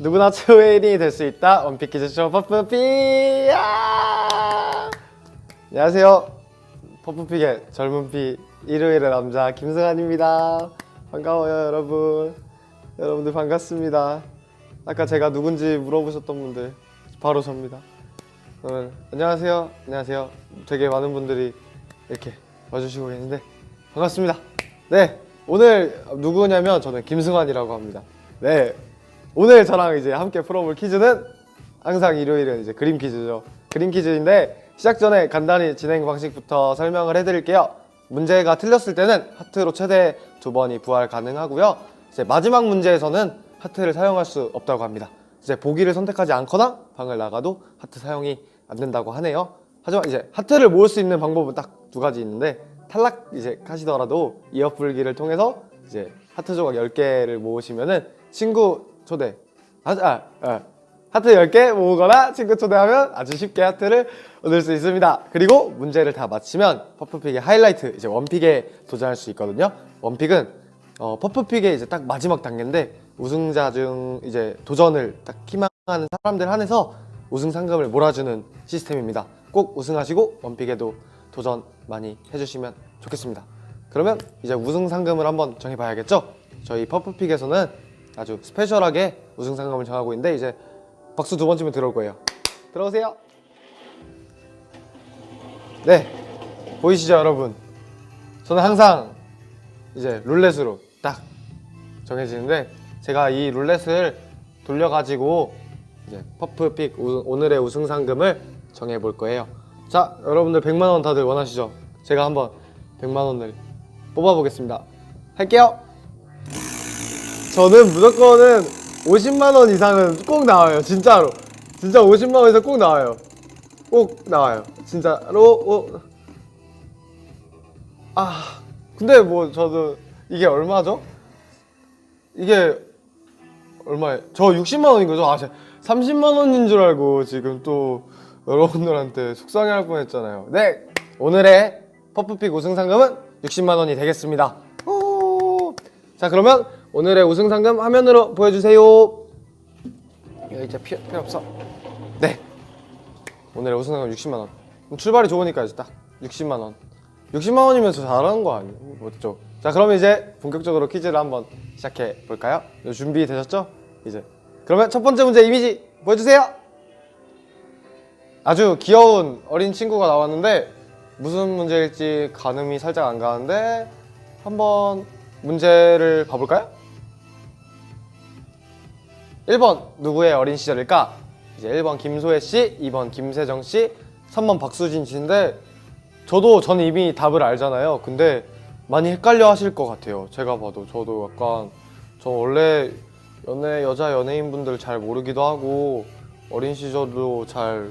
누구나 최후의 1인이 될 수 있다. 원픽 퀴즈쇼 퍼프피. 야! 안녕하세요. 퍼프픽의 젊은 피 일요일의 남자 김승환입니다. 반가워요 여러분. 여러분들 반갑습니다. 아까 제가 누군지 물어보셨던 분들 바로 접니다. 그러면 안녕하세요. 안녕하세요. 되게 많은 분들이 이렇게 와주시고 계신데 반갑습니다. 네 오늘 누구냐면 저는 김승환이라고 합니다. 네 오늘 저랑 이제 함께 풀어볼 퀴즈는 항상 일요일은 이제 그림 퀴즈죠. 그림 퀴즈인데 시작 전에 간단히 진행 방식부터 설명을 해드릴게요. 문제가 틀렸을 때는 하트로 최대 두 번이 부활 가능하고요. 이제 마지막 문제에서는 하트를 사용할 수 없다고 합니다. 이제 보기를 선택하지 않거나 방을 나가도 하트 사용이 안 된다고 하네요. 하지만 이제 하트를 모을 수 있는 방법은 딱 두 가지 있는데 탈락 이제 하시더라도 이어 풀기를 통해서 이제 하트 조각 10개를 모으시면은 친구 초대 아, 아, 아. 하트 10개 모으거나 친구 초대하면 아주 쉽게 하트를 얻을 수 있습니다. 그리고 문제를 다 맞히면 퍼프픽의 하이라이트 이제 원픽에 도전할 수 있거든요. 원픽은 어, 퍼프픽의 이제 딱 마지막 단계인데 우승자 중 이제 도전을 딱 희망하는 사람들 한해서 우승 상금을 몰아주는 시스템입니다. 꼭 우승하시고 원픽에도 도전 많이 해주시면 좋겠습니다. 그러면 이제 우승 상금을 한번 정해봐야겠죠? 저희 퍼프픽에서는 아주 스페셜하게 우승 상금을 정하고 있는데 이제 박수 두 번쯤에 들어올 거예요. 들어오세요. 네, 보이시죠, 여러분? 저는 항상 이제 룰렛으로 딱 정해지는데 제가 이 룰렛을 돌려가지고 이제 퍼프픽 우- 오늘의 우승 상금을 정해 볼 거예요. 자, 여러분들 100만 원 다들 원하시죠? 제가 한번 100만 원을 뽑아 보겠습니다. 할게요. 저는 무조건은 50만 원 이상은 꼭 나와요. 진짜로. 진짜 50만 원 이상 꼭 나와요. 꼭 나와요. 진짜로. 어. 아, 근데 뭐 저도 이게 얼마죠? 이게 얼마에? 저 60만 원인 거죠? 아, 제가 30만 원인 줄 알고 지금 또 여러분들한테 속상해 할 뻔했잖아요. 네, 오늘의 퍼프픽 우승 상금은 60만 원이 되겠습니다. 오. 자, 그러면 오늘의 우승 상금 화면으로 보여주세요. 여기 이제 필요, 필요 없어. 네, 오늘의 우승 상금 60만 원. 출발이 좋으니까 이제 딱 60만 원. 60만 원이면 저 잘하는 거 아니에요? 맞죠? 자, 그럼 이제 본격적으로 퀴즈를 한번 시작해 볼까요? 준비 되셨죠? 이제. 그러면 첫 번째 문제 이미지 보여주세요. 아주 귀여운 어린 친구가 나왔는데 무슨 문제일지 가늠이 살짝 안 가는데 한번 문제를 봐볼까요? 1번 누구의 어린 시절일까? 이제 1번 김소혜 씨, 2번 김세정 씨, 3번 박수진 씨인데 저도 전 이미 답을 알잖아요. 근데 많이 헷갈려 하실 것 같아요. 제가 봐도 저도 약간 저 원래 연애 여자 연예인분들 잘 모르기도 하고 어린 시절도 잘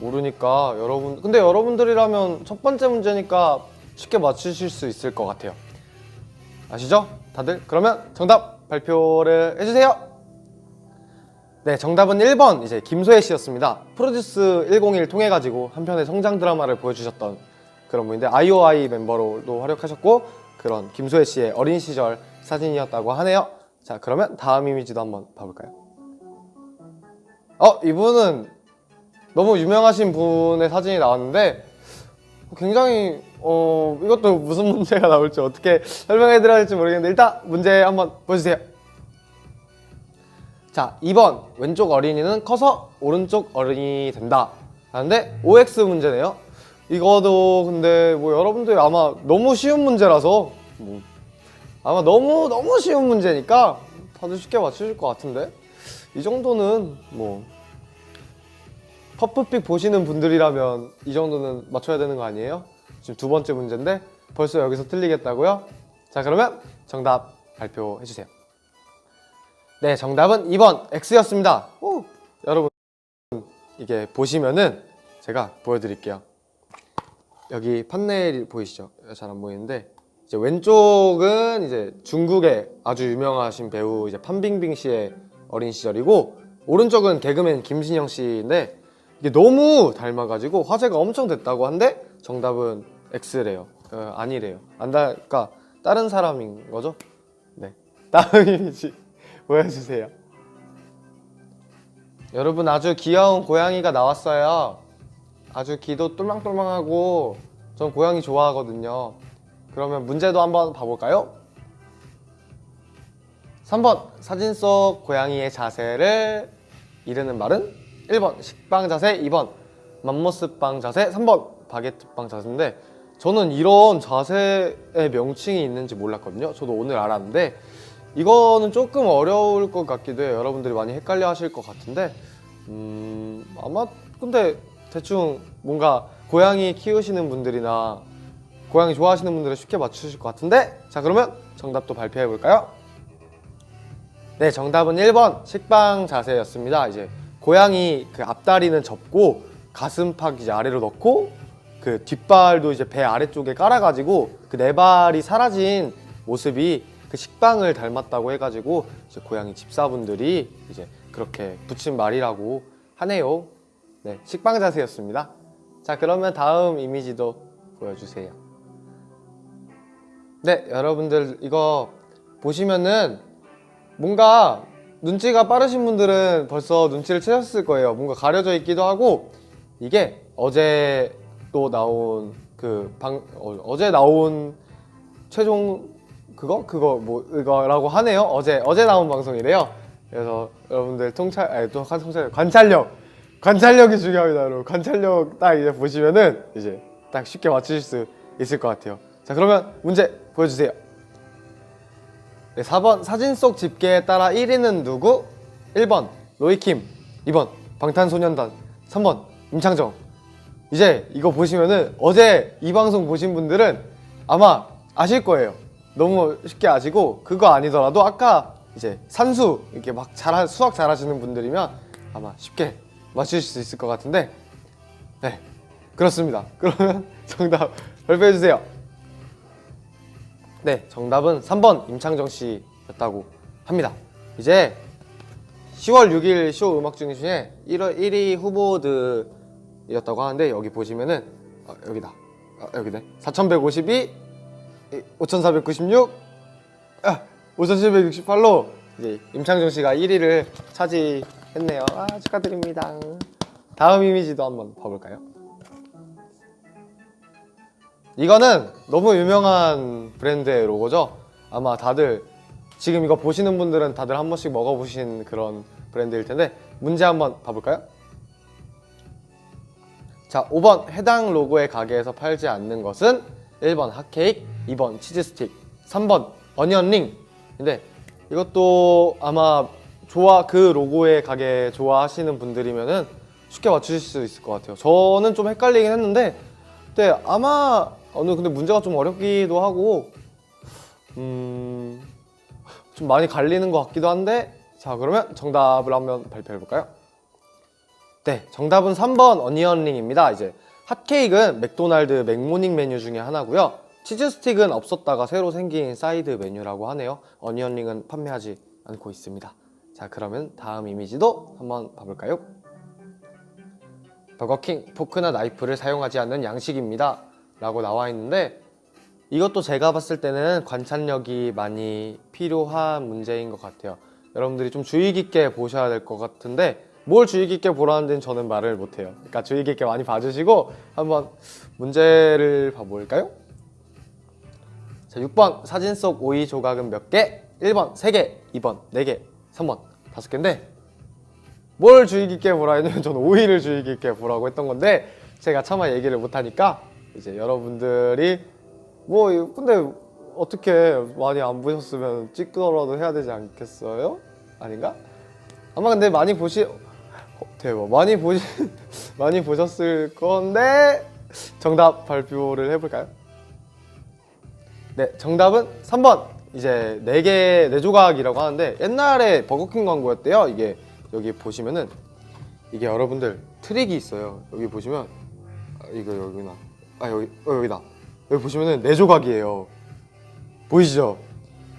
모르니까 여러분 근데 여러분들이라면 첫 번째 문제니까 쉽게 맞추실 수 있을 것 같아요. 아시죠? 다들? 그러면 정답 발표를 해주세요. 네, 정답은 1번 이제 김소혜 씨였습니다. 프로듀스 101 통해 가지고 한 편의 성장 드라마를 보여주셨던 그런 분인데 아이오아이 멤버로도 활약하셨고 그런 김소혜 씨의 어린 시절 사진이었다고 하네요. 자, 그러면 다음 이미지도 한번 봐볼까요? 어, 이분은 너무 유명하신 분의 사진이 나왔는데 굉장히 어 이것도 무슨 문제가 나올지 어떻게 설명해 드려야 할지 모르겠는데 일단 문제 한번 보여주세요. 자, 2번 왼쪽 어린이는 커서 오른쪽 어린이 된다. 하는데 OX 문제네요. 이거도 근데 뭐 여러분들이 아마 너무 쉬운 문제라서 뭐 아마 너무 너무 쉬운 문제니까 다들 쉽게 맞추실 것 같은데 이 정도는 뭐 퍼프픽 보시는 분들이라면 이 정도는 맞춰야 되는 거 아니에요? 지금 두 번째 문제인데 벌써 여기서 틀리겠다고요? 자 그러면 정답 발표해 주세요. 네 정답은 2번 X였습니다. 오, 여러분 이게 보시면은 제가 보여드릴게요. 여기 판넬 보이시죠? 잘 안 보이는데 이제 왼쪽은 이제 중국의 아주 유명하신 배우 이제 판빙빙 씨의 어린 시절이고 오른쪽은 개그맨 김신영 씨인데 이게 너무 닮아가지고 화제가 엄청 됐다고 한데 정답은 X래요. 어, 아니래요. 안다, 그러니까 다른 사람인 거죠? 네. 다음 이미지 보여주세요. 여러분 아주 귀여운 고양이가 나왔어요. 아주 귀도 똘망똘망하고 전 고양이 좋아하거든요. 그러면 문제도 한번 봐볼까요? 3번 사진 속 고양이의 자세를 이르는 말은 1번 식빵 자세, 2번 맘모스빵 자세, 3번 바게트빵 자세인데 저는 이런 자세의 명칭이 있는지 몰랐거든요. 저도 오늘 알았는데 이거는 조금 어려울 것 같기도 해요. 여러분들이 많이 헷갈려 하실 것 같은데 음 아마 근데 대충 뭔가 고양이 키우시는 분들이나 고양이 좋아하시는 분들은 쉽게 맞추실 것 같은데 자 그러면 정답도 발표해 볼까요? 네 정답은 1번 식빵 자세였습니다. 이제 고양이 그 앞다리는 접고 가슴팍 이제 아래로 넣고 그 뒷발도 이제 배 아래쪽에 깔아가지고 그 네 발이 사라진 모습이 그 식빵을 닮았다고 해가지고 이제 고양이 집사분들이 이제 그렇게 붙인 말이라고 하네요. 네, 식빵 자세였습니다. 자, 그러면 다음 이미지도 보여주세요. 네, 여러분들 이거 보시면은 뭔가 눈치가 빠르신 분들은 벌써 눈치를 채셨을 거예요. 뭔가 가려져 있기도 하고 이게 어제 또 나온 그 방 어, 제 나온 최종 그거 그거 뭐 이거라고 하네요. 어제 어제 나온 방송이래요. 그래서 여러분들 통찰 아니 또 관- 통찰 관찰력 관찰력이 중요합니다. 여러분 관찰력 딱 이제 보시면은 이제 딱 쉽게 맞추실 수 있을 것 같아요. 자 그러면 문제 보여주세요. 네, 4번 사진 속 집계에 따라 1위는 누구? 1번 로이킴 2번 방탄소년단 3번 임창정 이제 이거 보시면은 어제 이 방송 보신 분들은 아마 아실 거예요 너무 쉽게 아시고 그거 아니더라도 아까 이제 산수 이렇게 막 잘, 수학 잘하시는 분들이면 아마 쉽게 맞추실 수 있을 것 같은데 네 그렇습니다. 그러면 정답 발표해 주세요. 네, 정답은 3번 임창정 씨였다고 합니다. 이제 10월 6일 쇼 음악 중심에 1월 1위 후보들이었다고 하는데 여기 보시면은 어, 여기다. 어, 여기네. 4,152, 5,496, 아, 5,768로 이제 임창정 씨가 1위를 차지했네요. 아, 축하드립니다. 다음 이미지도 한번 봐볼까요? 이거는 너무 유명한 브랜드의 로고죠. 아마 다들 지금 이거 보시는 분들은 다들 한 번씩 먹어보신 그런 브랜드일 텐데 문제 한번 봐볼까요? 자, 5번 해당 로고의 가게에서 팔지 않는 것은 1번 핫케이크, 2번 치즈 스틱, 3번 어니언링. 근데 이것도 아마 좋아 그 로고의 가게 좋아하시는 분들이면은 쉽게 맞추실 수 있을 것 같아요. 저는 좀 헷갈리긴 했는데 근데 아마 오늘 근데 문제가 좀 어렵기도 하고 음, 좀 많이 갈리는 것 같기도 한데 자 그러면 정답을 한번 발표해 볼까요? 네 정답은 3번 어니언링입니다. 이제 핫케이크는 맥도날드 맥모닝 메뉴 중에 하나고요. 치즈 스틱은 없었다가 새로 생긴 사이드 메뉴라고 하네요. 어니언링은 판매하지 않고 있습니다. 자 그러면 다음 이미지도 한번 봐볼까요? 버거킹 포크나 나이프를 사용하지 않는 양식입니다. 라고 나와 있는데 이것도 제가 봤을 때는 관찰력이 많이 필요한 문제인 것 같아요. 여러분들이 좀 주의 깊게 보셔야 될 것 같은데 뭘 주의 깊게 보라는지는 저는 말을 못해요. 그러니까 주의 깊게 많이 봐주시고 한번 문제를 봐볼까요? 자, 6번 사진 속 오이 조각은 몇 개? 1번 3개, 2번 4개, 3번 5개인데 뭘 주의 깊게 보라 했냐면 저는 오이를 주의 깊게 보라고 했던 건데 제가 차마 얘기를 못하니까 이제 여러분들이 뭐 근데 어떻게 많이 안 보셨으면 찍더라도 해야 되지 않겠어요? 아닌가? 아마 근데 많이 보시 어, 대박 많이 보시 많이 보셨을 건데 정답 발표를 해볼까요? 네 정답은 3번. 이제 4개 4조각이라고 하는데 옛날에 버거킹 광고였대요. 이게 여기 보시면은 이게 여러분들 트릭이 있어요. 여기 보시면 아, 이거 여기나. 아 여기 어, 여기다. 여기 보시면은 네 조각이에요. 보이시죠?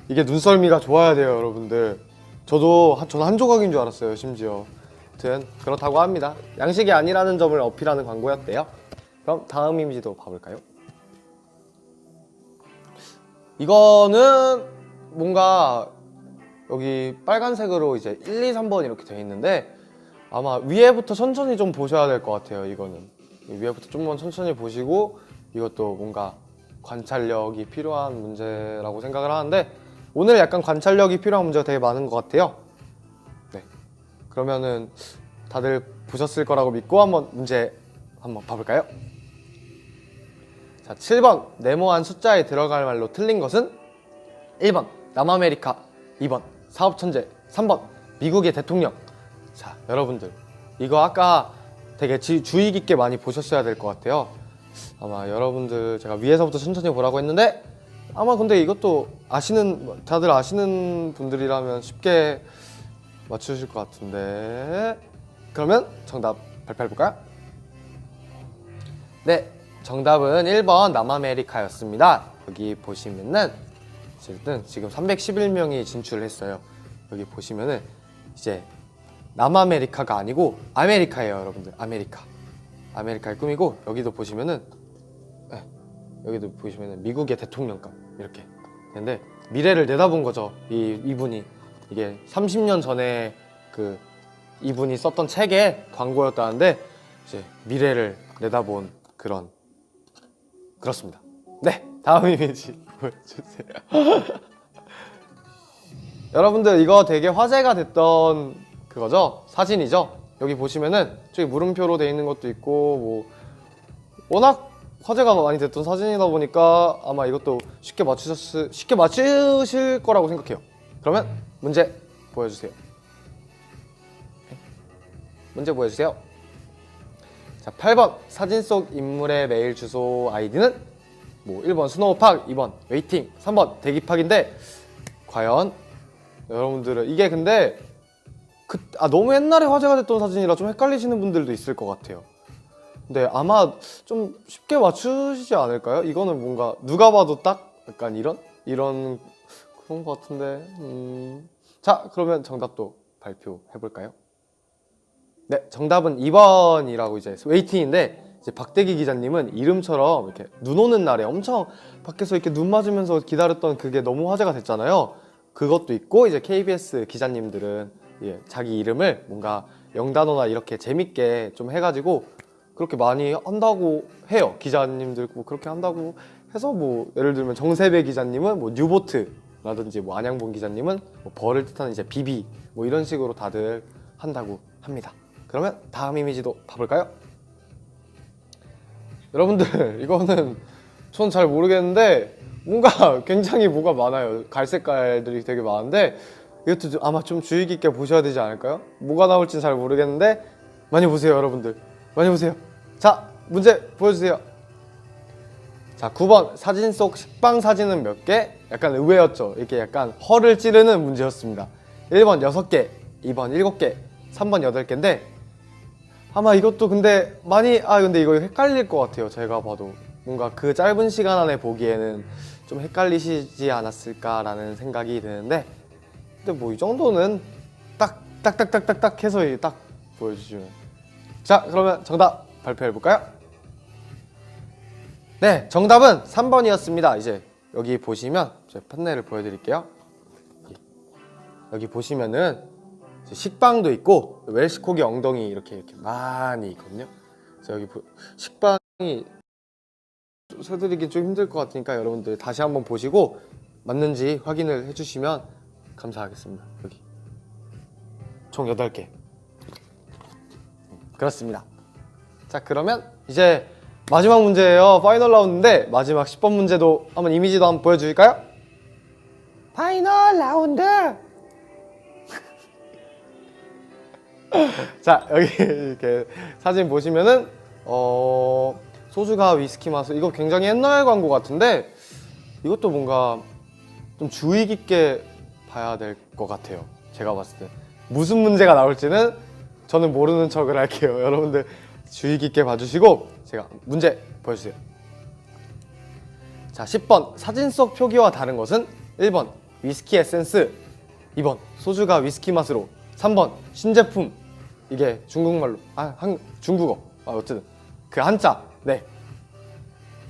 이게 눈썰미가 좋아야 돼요 여러분들. 저도 한, 저는 한 조각인 줄 알았어요 심지어. 아무튼 그렇다고 합니다. 양식이 아니라는 점을 어필하는 광고였대요. 그럼 다음 이미지도 봐볼까요? 이거는 뭔가 여기 빨간색으로 이제 1, 2, 3번 이렇게 되어 있는데 아마 위에부터 천천히 좀 보셔야 될 것 같아요. 이거는 위에부터 좀만 천천히 보시고 이것도 뭔가 관찰력이 필요한 문제라고 생각을 하는데 오늘 약간 관찰력이 필요한 문제가 되게 많은 것 같아요. 네. 그러면은 다들 보셨을 거라고 믿고 한번 문제 한번 봐볼까요? 자, 7번 네모한 숫자에 들어갈 말로 틀린 것은 1번 남아메리카, 2번 사업천재, 3번 미국의 대통령. 자, 여러분들 이거 아까 되게 지- 주의 깊게 많이 보셨어야 될 것 같아요. 아마 여러분들 제가 위에서부터 천천히 보라고 했는데 아마 근데 이것도 아시는 다들 아시는 분들이라면 쉽게 맞추실 것 같은데 그러면 정답 발표해 볼까요? 네, 정답은 1번 남아메리카였습니다. 여기 보시면은 어쨌든 지금 311명이 진출했어요. 여기 보시면은 이제 남아메리카가 아니고 아메리카예요, 여러분들. 아메리카. 아메리카의 꿈이고 여기도 보시면은 네, 여기도 보시면은 미국의 대통령감 이렇게 근데 미래를 내다본 거죠. 이 이분이 이게 30년 전에 그 이분이 썼던 책의 광고였다는데 이제 미래를 내다본 그런 그렇습니다. 네, 다음 이미지 보여주세요. 여러분들 이거 되게 화제가 됐던 그거죠? 사진이죠? 여기 보시면은 저기 물음표로 돼 있는 것도 있고 뭐 워낙 화제가 많이 됐던 사진이다 보니까 아마 이것도 쉽게 맞추셨을 쉽게 맞추실 거라고 생각해요. 그러면 문제 보여주세요. 네. 문제 보여주세요. 자, 8번 사진 속 인물의 메일 주소 아이디는 뭐 1번 스노우팍, 2번 웨이팅, 3번 대기팍인데 과연 여러분들은 이게 근데 그, 아, 너무 옛날에 화제가 됐던 사진이라 좀 헷갈리시는 분들도 있을 것 같아요. 근데 아마 좀 쉽게 맞추시지 않을까요? 이거는 뭔가 누가 봐도 딱 약간 이런 이런 그런 것 같은데. 음. 자, 그러면 정답도 발표해 볼까요? 네, 정답은 2번이라고 이제 웨이팅인데 이제 박대기 기자님은 이름처럼 이렇게 눈 오는 날에 엄청 밖에서 이렇게 눈 맞으면서 기다렸던 그게 너무 화제가 됐잖아요. 그것도 있고 이제 KBS 기자님들은 예, 자기 이름을 뭔가 영단어나 이렇게 재밌게 좀 해가지고 그렇게 많이 한다고 해요. 기자님들 뭐 그렇게 한다고 해서 뭐 예를 들면 정세배 기자님은 뭐 뉴보트라든지 뭐 안양본 기자님은 뭐 벌을 뜻하는 이제 비비 뭐 이런 식으로 다들 한다고 합니다. 그러면 다음 이미지도 봐볼까요? 여러분들 이거는 전 잘 모르겠는데 뭔가 굉장히 뭐가 많아요. 갈색깔들이 되게 많은데 이것도 좀 아마 좀 주의 깊게 보셔야 되지 않을까요? 뭐가 나올지는 잘 모르겠는데 많이 보세요, 여러분들. 많이 보세요. 자, 문제 보여주세요. 자, 9번 사진 속 식빵 사진은 몇 개? 약간 의외였죠. 이렇게 약간 허를 찌르는 문제였습니다. 1번 6개, 2번 7개, 3번 8개인데 아마 이것도 근데 많이 아 근데 이거 헷갈릴 것 같아요. 제가 봐도 뭔가 그 짧은 시간 안에 보기에는 좀 헷갈리시지 않았을까라는 생각이 드는데 근데 뭐 이 정도는 딱 딱 딱 딱 딱 딱 해서 이딱 보여주시면 자 그러면 정답 발표해 볼까요? 네 정답은 3번이었습니다. 이제 여기 보시면 제 판넬을 보여드릴게요. 여기 보시면은 식빵도 있고 웰시코기 엉덩이 이렇게 이렇게 많이 있거든요. 그래서 여기 보- 식빵이 세드리기 좀 힘들 것 같으니까 여러분들 다시 한번 보시고 맞는지 확인을 해주시면 감사하겠습니다. 여기 총 8개 그렇습니다. 자 그러면 이제 마지막 문제예요. 파이널 라운드인데 마지막 10번 문제도 한번 이미지도 한번 보여주실까요? 파이널 라운드 자 여기 이렇게 사진 보시면은 어 소주가 위스키 맛을 이거 굉장히 옛날 광고 같은데 이것도 뭔가 좀 주의 깊게 봐야 될 것 같아요 제가 봤을 때. 무슨 문제가 나올지는 저는 모르는 척을 할게요. 여러분들 주의 깊게 봐주시고 제가 문제 보여주세요. 자 10번. 사진 속 표기와 다른 것은 1번. 위스키 에센스. 2번. 소주가 위스키 맛으로 3번 신제품 이게 중국말로 아 한, 중국어 아 어쨌든 그 한자 네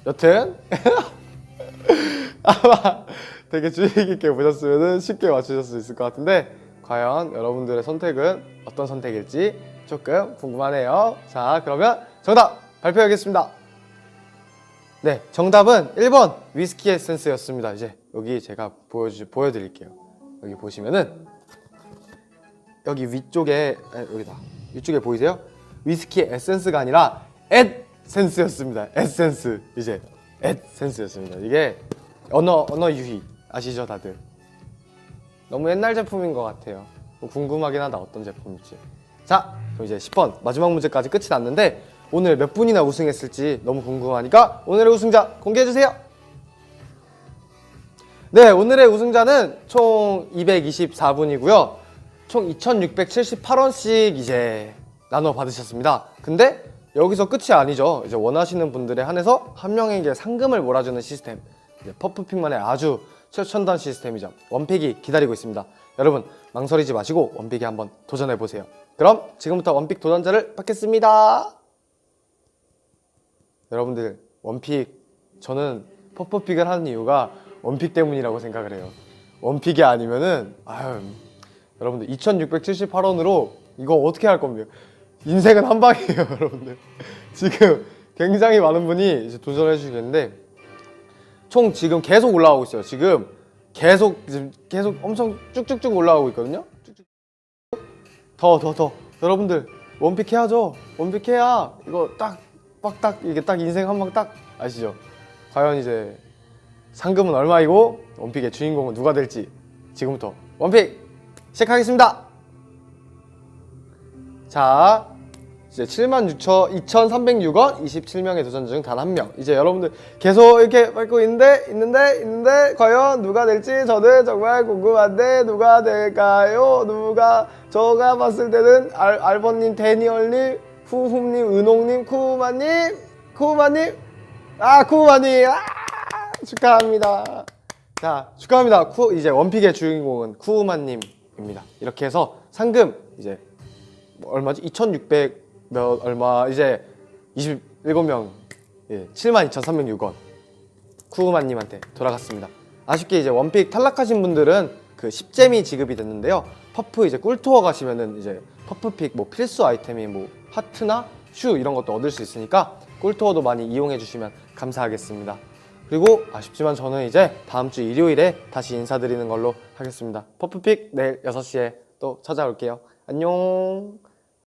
여튼 아마 되게 주의 깊게 보셨으면 쉽게 맞추실 수 있을 것 같은데 과연 여러분들의 선택은 어떤 선택일지 조금 궁금하네요. 자, 그러면 정답 발표하겠습니다. 네, 정답은 1번 위스키 에센스였습니다. 이제 여기 제가 보여주, 보여드릴게요. 여기 보시면은 여기 위쪽에 아, 여기다 위쪽에 보이세요? 위스키 에센스가 아니라 에센스였습니다. 에센스 이제 에센스였습니다. 이게 언어 언어 유희 아시죠 다들? 너무 옛날 제품인 것 같아요. 뭐 궁금하긴 하다 어떤 제품일지. 자, 그럼 이제 10번 마지막 문제까지 끝이 났는데 오늘 몇 분이나 우승했을지 너무 궁금하니까 오늘의 우승자 공개해 주세요. 네, 오늘의 우승자는 총 224분이고요. 총 2,678원씩 이제 나눠 받으셨습니다. 근데 여기서 끝이 아니죠. 이제 원하시는 분들에 한해서 한 명에게 상금을 몰아주는 시스템. 이제 퍼프픽만의 아주 최첨단 시스템이죠. 원픽이 기다리고 있습니다. 여러분 망설이지 마시고 원픽에 한번 도전해 보세요. 그럼 지금부터 원픽 도전자를 받겠습니다. 여러분들 원픽 저는 퍼프픽을 하는 이유가 원픽 때문이라고 생각을 해요. 원픽이 아니면은 아유 여러분들 2,678원으로 이거 어떻게 할 겁니까? 인생은 한 방이에요, 여러분들. 지금 굉장히 많은 분이 이제 도전해 주시겠는데 총 지금 계속 올라가고 있어요. 지금 계속 지금 계속 엄청 쭉쭉쭉 올라가고 있거든요. 더더 더. 여러분들 원픽 해야죠. 원픽 해야 이거 딱 빡딱 이게 딱 인생 한 방 딱 아시죠? 과연 이제 상금은 얼마이고 원픽의 주인공은 누가 될지 지금부터 원픽 시작하겠습니다. 자, 이제 7만 6천 2,306원 27명의 도전 중 단 한 명. 이제 여러분들 계속 이렇게 밟고 있는데 있는데 있는데 과연 누가 될지 저는 정말 궁금한데 누가 될까요? 누가 저가 봤을 때는 알, 알버님, 데니얼님, 후훔님, 은홍님, 쿠마님, 쿠마님, 아 쿠마님, 아 축하합니다. 자 축하합니다. 쿠 이제 원픽의 주인공은 쿠우마님 입니다. 이렇게 해서 상금 이제 뭐 얼마지? 2,600 몇 얼마 이제 27명 예, 72,306원 쿠우마님한테 돌아갔습니다. 아쉽게 이제 원픽 탈락하신 분들은 그 10잼이 지급이 됐는데요. 퍼프 이제 꿀투어 가시면은 이제 퍼프픽 뭐 필수 아이템이 뭐 하트나 슈 이런 것도 얻을 수 있으니까 꿀투어도 많이 이용해 주시면 감사하겠습니다. 그리고 아쉽지만 저는 이제 다음 주 일요일에 다시 인사드리는 걸로 하겠습니다. 퍼프픽 내일 6시에 또 찾아올게요. 안녕.